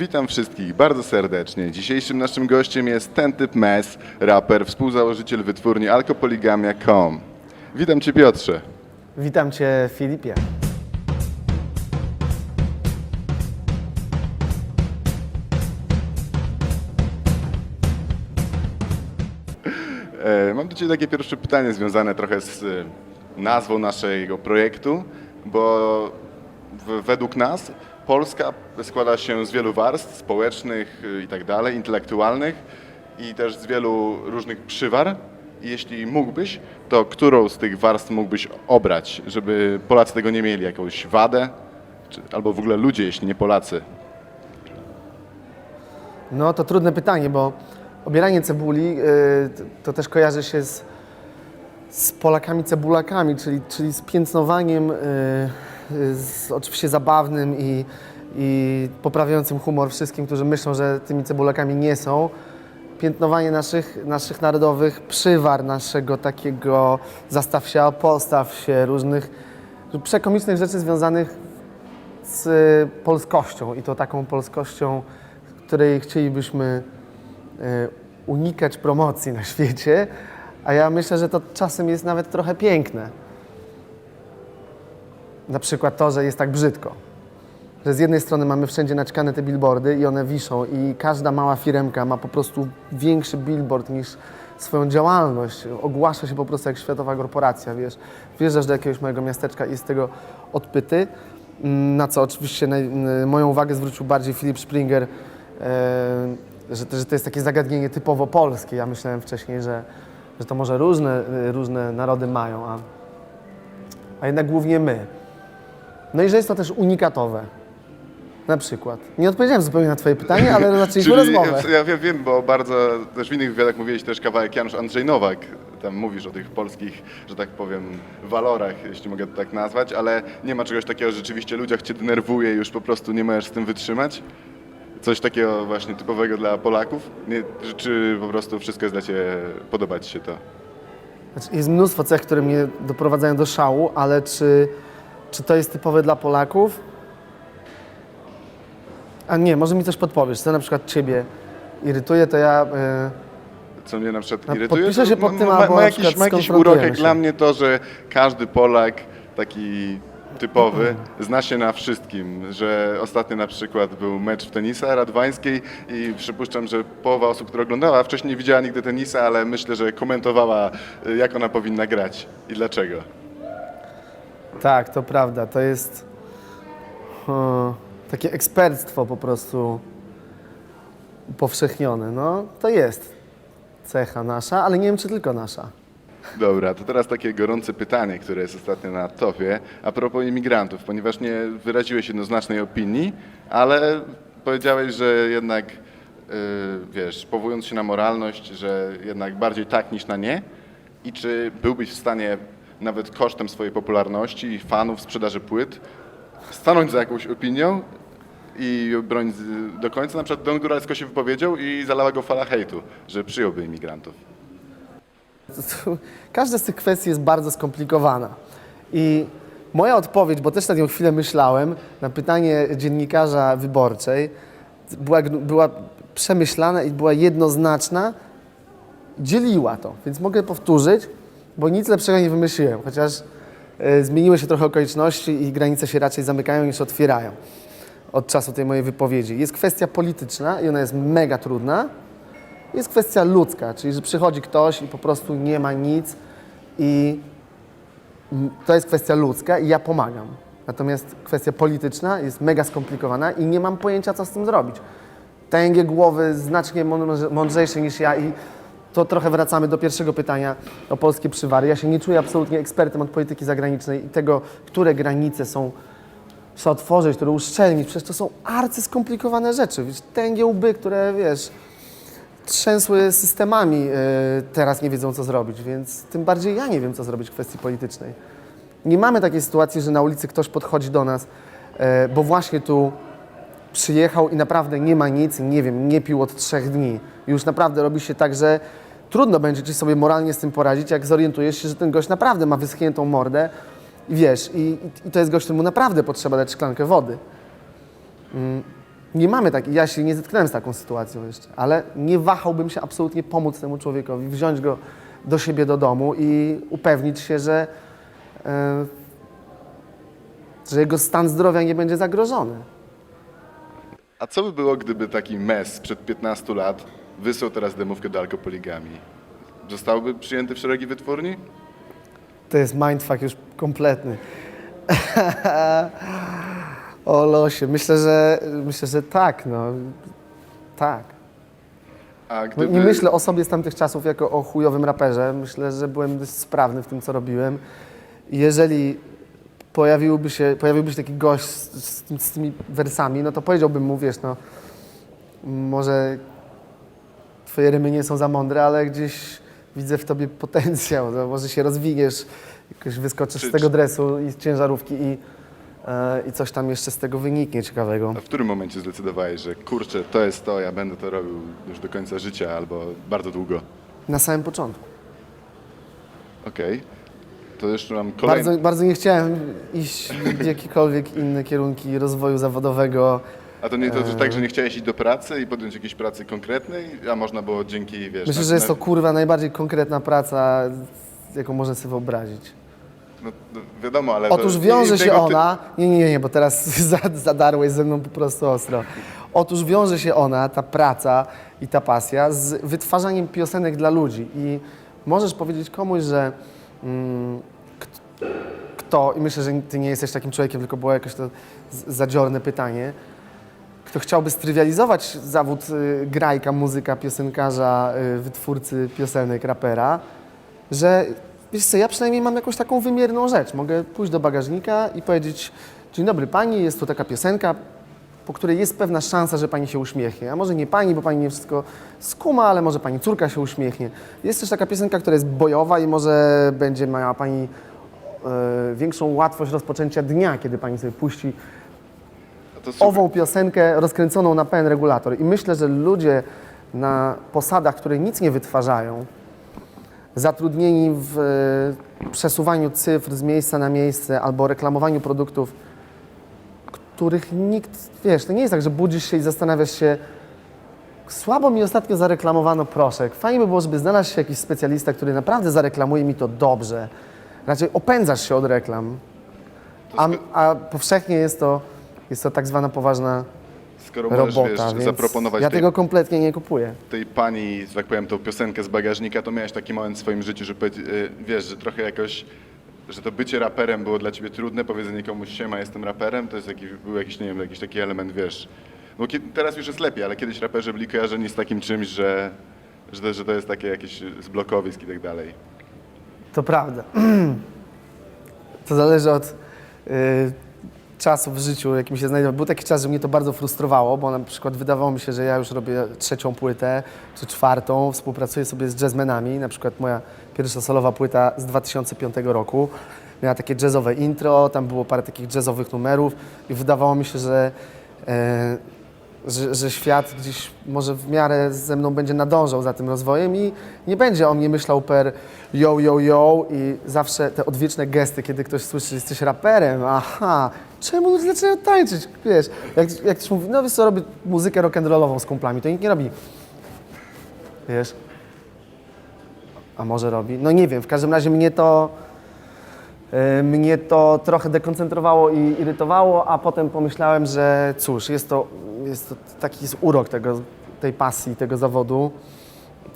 Witam wszystkich bardzo serdecznie. Dzisiejszym naszym gościem jest ten typ Mes, raper, współzałożyciel wytwórni alkopoligamia.com. Witam Cię Piotrze. Witam Cię, Filipie. E, Mam do Ciebie takie pierwsze pytanie związane trochę z e, nazwą naszego projektu, bo według nas Polska składa się z wielu warstw społecznych e, i tak dalej, intelektualnych i też z wielu różnych przywar. Jeśli mógłbyś, to którą z tych warstw mógłbyś obrać, żeby Polacy tego nie mieli, jakąś wadę, czy, albo w ogóle ludzie, jeśli nie Polacy? No to trudne pytanie, bo obieranie cebuli y, to- też kojarzy się z, z Polakami cebulakami, czyli, czyli z piętnowaniem, y, y, z, oczywiście zabawnym i, i poprawiającym humor wszystkim, którzy myślą, że tymi cebulakami nie są. Piętnowanie naszych, naszych narodowych przywar, naszego takiego zastaw się, postaw się, różnych przekomicznych rzeczy związanych z polskością i to taką polskością, której chcielibyśmy e, unikać promocji na świecie, a ja myślę, że to czasem jest nawet trochę piękne. Na przykład to, że jest tak brzydko. Że z jednej strony mamy wszędzie naćkane te billboardy i one wiszą i każda mała firemka ma po prostu większy billboard niż swoją działalność. Ogłasza się po prostu jak światowa korporacja, wiesz. Wjeżdżasz do jakiegoś małego miasteczka i z tego odpyty. Mm, Na co oczywiście n- moją uwagę zwrócił bardziej Filip Springer, e, że, to, że to jest takie zagadnienie typowo polskie. Ja myślałem wcześniej, że, że to może różne, e, różne narody mają, a, a jednak głównie my. No i że jest to też unikatowe. Na przykład. Nie odpowiedziałem zupełnie na Twoje pytanie, ale zaczęliśmy rozmowę. Ja wiem, wiem, bo bardzo też w innych wywiadach mówiłeś też kawałek Janusz Andrzej Nowak. Tam mówisz o tych polskich, że tak powiem, walorach, jeśli mogę to tak nazwać, ale nie ma czegoś takiego, że rzeczywiście ludziach cię denerwuje i już po prostu nie możesz z tym wytrzymać? Coś takiego właśnie typowego dla Polaków? Nie, czy, po prostu wszystko jest dla ciebie, podoba ci się to? Znaczy, jest mnóstwo cech, które mnie doprowadzają do szału, ale czy, czy to jest typowe dla Polaków? A nie, może mi coś podpowiesz, co na przykład Ciebie irytuje, to ja... e, Co mnie na przykład No, irytuje, podpiszę się pod tym, ma, ma na jakiś, ma jakiś urok, jak dla mnie to, że każdy Polak taki typowy zna się na wszystkim, że ostatnio na przykład był mecz w tenisa radwańskiej i przypuszczam, że połowa osób, która oglądała, wcześniej nie widziała nigdy tenisa, ale myślę, że komentowała, y, jak ona powinna grać i dlaczego. Tak, to prawda, to jest o, takie eksperctwo po prostu upowszechnione. No, to jest cecha nasza, ale nie wiem, czy tylko nasza. Dobra, to teraz takie gorące pytanie, które jest ostatnio na topie, a propos imigrantów, ponieważ nie wyraziłeś jednoznacznej opinii, ale powiedziałeś, że jednak, yy, wiesz, powołując się na moralność, że jednak bardziej tak niż na nie i czy byłbyś w stanie nawet kosztem swojej popularności i fanów, sprzedaży płyt, stanąć za jakąś opinią i bronić do końca? Na przykład Don Góralsko się wypowiedział i zalała go fala hejtu, że przyjąłby imigrantów. Każda z tych kwestii jest bardzo skomplikowana. I moja odpowiedź, bo też nad nią chwilę myślałem, na pytanie dziennikarza wyborczej była, była przemyślana i była jednoznaczna, dzieliła to. Więc mogę powtórzyć, bo nic lepszego nie wymyśliłem, chociaż e, zmieniły się trochę okoliczności i granice się raczej zamykają niż otwierają od czasu tej mojej wypowiedzi. Jest kwestia polityczna i ona jest mega trudna. Jest kwestia ludzka, czyli że przychodzi ktoś i po prostu nie ma nic i to jest kwestia ludzka i ja pomagam. Natomiast kwestia polityczna jest mega skomplikowana i nie mam pojęcia, co z tym zrobić. Tęgie głowy, znacznie mądrze- mądrzejsze niż ja i to trochę wracamy do pierwszego pytania o polskie przywary. Ja się nie czuję absolutnie ekspertem od polityki zagranicznej i tego, które granice są trzeba otworzyć, które uszczelnić. Przecież to są arcy skomplikowane rzeczy. Wiesz, tęgie łby, które, wiesz, trzęsły systemami, yy, teraz nie wiedzą, co zrobić, więc tym bardziej ja nie wiem, co zrobić w kwestii politycznej. Nie mamy takiej sytuacji, że na ulicy ktoś podchodzi do nas, yy, bo właśnie tu przyjechał i naprawdę nie ma nic, nie wiem, nie pił od trzech dni. Już naprawdę robi się tak, że trudno będzie ci sobie moralnie z tym poradzić, jak zorientujesz się, że ten gość naprawdę ma wyschniętą mordę i wiesz, i, i to jest gość, któremu naprawdę potrzeba dać szklankę wody. Mm. Nie mamy takiej, ja się nie zetknąłem z taką sytuacją jeszcze, ale nie wahałbym się absolutnie pomóc temu człowiekowi, wziąć go do siebie do domu i upewnić się, że, e, że jego stan zdrowia nie będzie zagrożony. A co by było, gdyby taki mes sprzed 15 lat wysłał teraz demówkę do alkopoligami? Zostałby przyjęty w szeregi wytwórni? To jest mindfuck już kompletny. o losie. Myślę, że myślę, że tak, no. Tak. A No, gdyby... Nie myślę o sobie z tamtych czasów jako o chujowym raperze. Myślę, że byłem dość sprawny w tym, co robiłem. Jeżeli pojawiłby się, pojawiłby się taki gość z, z, z tymi wersami, no to powiedziałbym mu, wiesz, no może twoje rymy nie są za mądre, ale gdzieś widzę w tobie potencjał. No, może się rozwiniesz, jakoś wyskoczysz Czy- z tego dresu i z ciężarówki i, e, i coś tam jeszcze z tego wyniknie ciekawego. A w którym momencie zdecydowałeś, że kurczę, to jest to, ja będę to robił już do końca życia albo bardzo długo? Na samym początku. Okej. To jeszcze mam kolejny... Bardzo, bardzo nie chciałem iść w jakiekolwiek inne kierunki rozwoju zawodowego. A to nie to, że tak, że nie chciałeś iść do pracy i podjąć jakiejś pracy konkretnej, a można było dzięki, wiesz... Myślę, że jest to kurwa najbardziej konkretna praca, jaką można sobie wyobrazić. No, no, wiadomo, ale... Otóż to, wiąże się ty- ona. Nie, nie, nie, bo teraz za- zadarłeś ze mną po prostu ostro. Otóż wiąże się ona, ta praca i ta pasja, z wytwarzaniem piosenek dla ludzi. I możesz powiedzieć komuś, że kto, i myślę, że ty nie jesteś takim człowiekiem, tylko było jakoś to zadziorne pytanie, kto chciałby strywializować zawód y, grajka, muzyka, piosenkarza, y, wytwórcy piosenek, rapera, że wiesz co, ja przynajmniej mam jakąś taką wymierną rzecz. Mogę pójść do bagażnika i powiedzieć, dzień dobry pani, jest tu taka piosenka, po której jest pewna szansa, że pani się uśmiechnie. A może nie pani, bo pani nie wszystko skuma, ale może pani córka się uśmiechnie. Jest też taka piosenka, która jest bojowa i może będzie miała pani e, większą łatwość rozpoczęcia dnia, kiedy pani sobie puści A to super. ową piosenkę rozkręconą na pełen regulator. I myślę, że ludzie na posadach, które nic nie wytwarzają, zatrudnieni w e, przesuwaniu cyfr z miejsca na miejsce albo reklamowaniu produktów, których nikt, wiesz, to nie jest tak, że budzisz się i zastanawiasz się, słabo mi ostatnio zareklamowano proszek. Fajnie by było, żeby znalazł się jakiś specjalista, który naprawdę zareklamuje mi to dobrze. Raczej opędzasz się od reklam. A, a powszechnie jest to, jest to tak zwana poważna Skoro możesz, robota, wiesz, zaproponować ja tej, tego kompletnie nie kupuję. tej pani, że tak powiem, tą piosenkę z bagażnika, to miałeś taki moment w swoim życiu, że powiedz- y, wiesz, że trochę jakoś, że to bycie raperem było dla ciebie trudne, powiedzenie komuś siema, jestem raperem, to jest jakiś, był jakiś, nie wiem, jakiś taki element, wiesz, bo kie- teraz już jest lepiej, ale kiedyś raperzy byli kojarzeni z takim czymś, że, że, to, że to jest takie jakieś zblokowisk i tak dalej. To prawda. To zależy od y, czasu w życiu, jakim się znajdę. Był taki czas, że mnie to bardzo frustrowało, bo na przykład wydawało mi się, że ja już robię trzecią płytę czy czwartą, współpracuję sobie z jazzmenami. Na przykład moja pierwsza solowa płyta z 2005 roku miała takie jazzowe intro, tam było parę takich jazzowych numerów i wydawało mi się, że e, że, świat gdzieś może w miarę ze mną będzie nadążał za tym rozwojem i nie będzie o mnie myślał per yo, yo, yo i zawsze te odwieczne gesty, kiedy ktoś słyszy, że jesteś raperem, aha, czemu ludzie zaczynają tańczyć, wiesz, jak, jak ktoś mówi, no wiesz co, robię muzykę rock'n'rollową z kumplami, to nikt nie robi, wiesz, a może robi, no nie wiem, w każdym razie mnie to, Mnie to trochę dekoncentrowało i irytowało, a potem pomyślałem, że cóż, jest to, jest to taki jest urok tego, tej pasji, tego zawodu,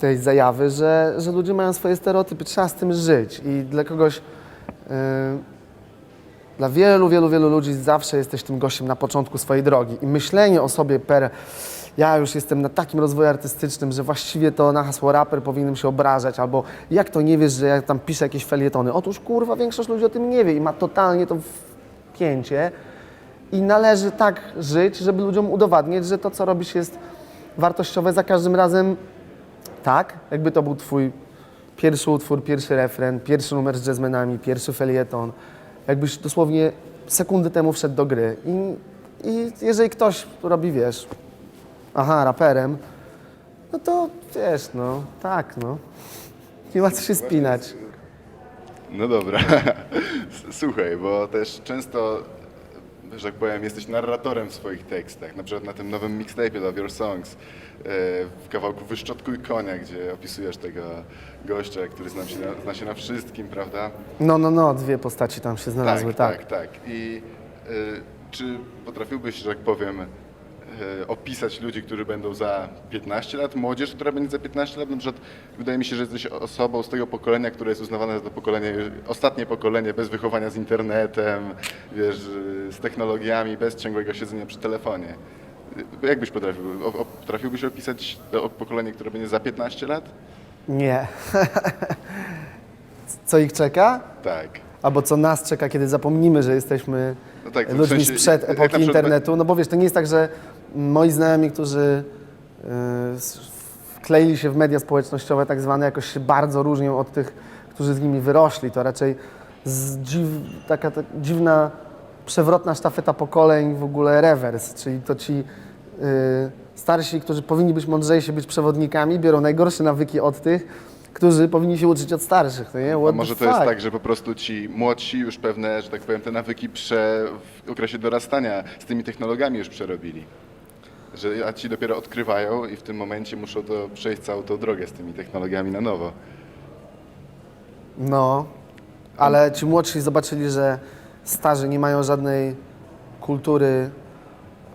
tej zajawy, że, że ludzie mają swoje stereotypy, trzeba z tym żyć. I dla kogoś, e, dla wielu, wielu, wielu ludzi zawsze jesteś tym gościem na początku swojej drogi. I myślenie o sobie per ja już jestem na takim rozwoju artystycznym, że właściwie to na hasło raper powinienem się obrażać, albo jak to nie wiesz, że ja tam piszę jakieś felietony. Otóż kurwa, większość ludzi o tym nie wie i ma totalnie to wpięcie i należy tak żyć, żeby ludziom udowadniać, że to, co robisz jest wartościowe za każdym razem tak, jakby to był twój pierwszy utwór, pierwszy refren, pierwszy numer z jazzmenami, pierwszy felieton, jakbyś dosłownie sekundy temu wszedł do gry. I, i jeżeli ktoś robi, wiesz, aha, raperem, no to wiesz, no, tak, no. Nie ma co się spinać. No dobra. Słuchaj, bo też często że tak powiem, jesteś narratorem w swoich tekstach. Na przykład na tym nowym mixtape Love Your Songs, e, w kawałku Wyszczotkuj konia, gdzie opisujesz tego gościa, który zna się na, zna się na wszystkim, prawda? No, no, no, dwie postaci tam się znalazły, tak. tak, tak. I e, czy potrafiłbyś, że tak powiem, opisać ludzi, którzy będą za 15 lat, młodzież, która będzie za 15 lat? Na przykład wydaje mi się, że jesteś osobą z tego pokolenia, które jest uznawane za to pokolenie, ostatnie pokolenie bez wychowania z internetem, wiesz, z technologiami, bez ciągłego siedzenia przy telefonie. E, Jak byś potrafił? O, o, potrafiłbyś opisać to pokolenie, które będzie za 15 lat? Nie. Co ich czeka? Tak. Albo co nas czeka, kiedy zapomnimy, że jesteśmy No tak, w ludźmi sensie, sprzed jak na epoki przykład- internetu. No bo wiesz, to nie jest tak, że moi znajomi, którzy s- wkleili się w media społecznościowe tak zwane, jakoś się bardzo różnią od tych, którzy z nimi wyrośli. To raczej z dziw, taka ta dziwna, przewrotna sztafeta pokoleń, w ogóle rewers, czyli to ci yy, starsi, którzy powinni być mądrzejsi, być przewodnikami, biorą najgorsze nawyki od tych, którzy powinni się uczyć od starszych. To nie? A What może to jest fuck? tak, że po prostu ci młodsi już pewne, że tak powiem, te nawyki prze, w okresie dorastania z tymi technologiami już przerobili. Że a ci dopiero odkrywają i w tym momencie muszą to przejść całą tą drogę z tymi technologiami na nowo. No, ale ci młodsi zobaczyli, że starzy nie mają żadnej kultury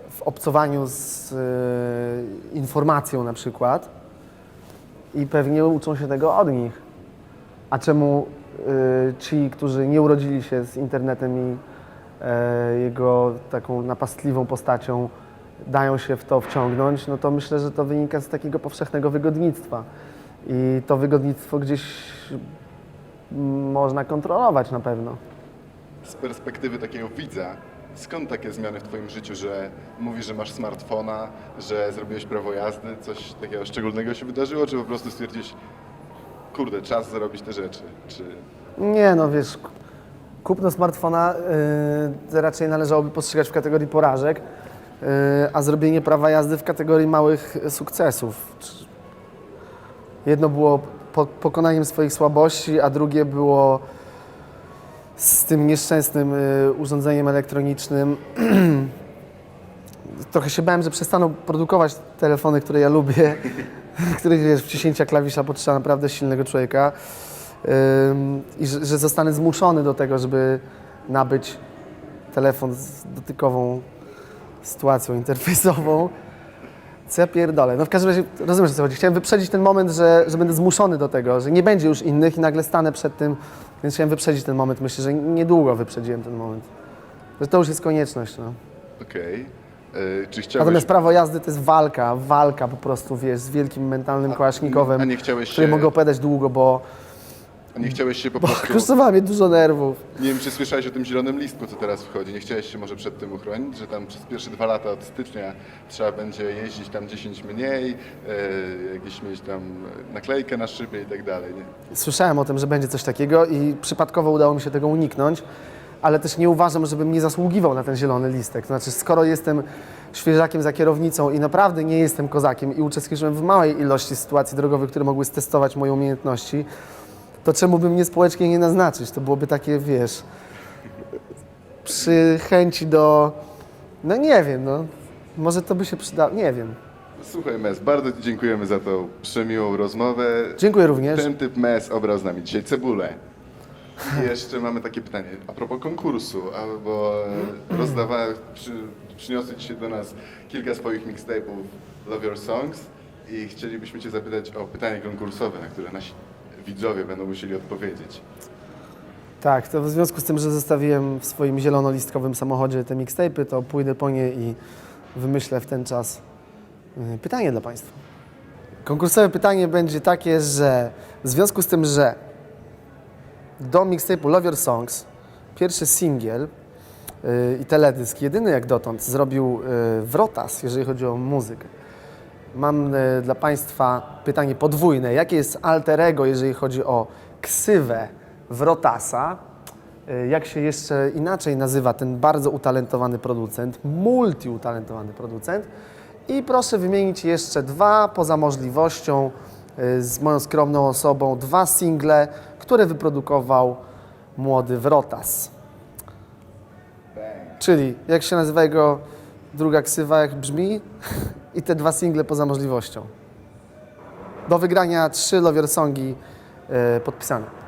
w obcowaniu z e, informacją na przykład i pewnie uczą się tego od nich. A czemu e, ci, którzy nie urodzili się z internetem i e, jego taką napastliwą postacią dają się w to wciągnąć, no to myślę, że to wynika z takiego powszechnego wygodnictwa. I to wygodnictwo gdzieś można kontrolować na pewno. Z perspektywy takiego widza, skąd takie zmiany w twoim życiu, że mówisz, że masz smartfona, że zrobiłeś prawo jazdy, coś takiego szczególnego się wydarzyło, czy po prostu stwierdzić, kurde, czas zrobić te rzeczy, czy... Nie no, wiesz, kupno smartfona yy, raczej należałoby postrzegać w kategorii porażek, yy, a zrobienie prawa jazdy w kategorii małych sukcesów. Jedno było po, pokonaniem swoich słabości, a drugie było z tym nieszczęsnym yy, urządzeniem elektronicznym. Trochę się bałem, że przestaną produkować telefony, które ja lubię, których wiesz, wciśnięcia klawisza potrzeba naprawdę silnego człowieka. I że, że zostanę zmuszony do tego, żeby nabyć telefon z dotykową sytuacją interfejsową. Co ja pierdolę. No w każdym razie rozumiesz o co chodzi. Chciałem wyprzedzić ten moment, że, że będę zmuszony do tego, że nie będzie już innych i nagle stanę przed tym, więc chciałem wyprzedzić ten moment. Myślę, że niedługo wyprzedziłem ten moment. Że to już jest konieczność. No. Okej. Yy, Czy chciałeś... Natomiast prawo jazdy to jest walka, walka po prostu, wiesz, z wielkim mentalnym kałasznikowem, a nie chciałeś który się- mogę opowiadać długo, bo, A nie chciałeś się po prostu... kosztowała mnie dużo nerwów. Nie wiem, czy słyszałeś o tym zielonym listku, co teraz wchodzi. Nie chciałeś się może przed tym uchronić, że tam przez pierwsze dwa lata od stycznia trzeba będzie jeździć tam 10 mniej, e, jakieś mieć tam naklejkę na szybie i tak dalej. Nie? Słyszałem o tym, że będzie coś takiego i przypadkowo udało mi się tego uniknąć, ale też nie uważam, żebym nie zasługiwał na ten zielony listek. To znaczy, skoro jestem świeżakiem za kierownicą i naprawdę nie jestem kozakiem i uczestniczyłem w małej ilości sytuacji drogowych, które mogły stestować moje umiejętności, to czemu by mnie społecznie nie naznaczyć? To byłoby takie, wiesz, przy chęci do, no nie wiem, no, może to by się przydało, nie wiem. Słuchaj Mes, bardzo Ci dziękujemy za tą przemiłą rozmowę. Dziękuję również. Ten typ Mes obrał z nami dzisiaj cebulę. I jeszcze mamy takie pytanie a propos konkursu, albo e, rozdawałem, przy, przyniosłeś dzisiaj do nas kilka swoich mixtape'ów Love Your Songs i chcielibyśmy Cię zapytać o pytanie konkursowe, na które nasi widzowie będą musieli odpowiedzieć. Tak, to w związku z tym, że zostawiłem w swoim zielonolistkowym samochodzie te mixtape'y, to pójdę po nie i wymyślę w ten czas y, pytanie dla Państwa. Konkursowe pytanie będzie takie, że w związku z tym, że do mixtape'u Love Your Songs pierwszy singiel y, i teledysk, jedyny jak dotąd, zrobił y, Wrotas, jeżeli chodzi o muzykę. Mam y, dla Państwa pytanie podwójne. Jakie jest alter ego, jeżeli chodzi o ksywę Wrotasa? Y, Jak się jeszcze inaczej nazywa ten bardzo utalentowany producent, multiutalentowany producent? I proszę wymienić jeszcze dwa, poza możliwością, y, z moją skromną osobą, dwa single, które wyprodukował młody Wrotas. Czyli jak się nazywa jego druga ksywa, jak brzmi i te dwa single poza możliwością. Do wygrania trzy Lover Songi e, podpisane.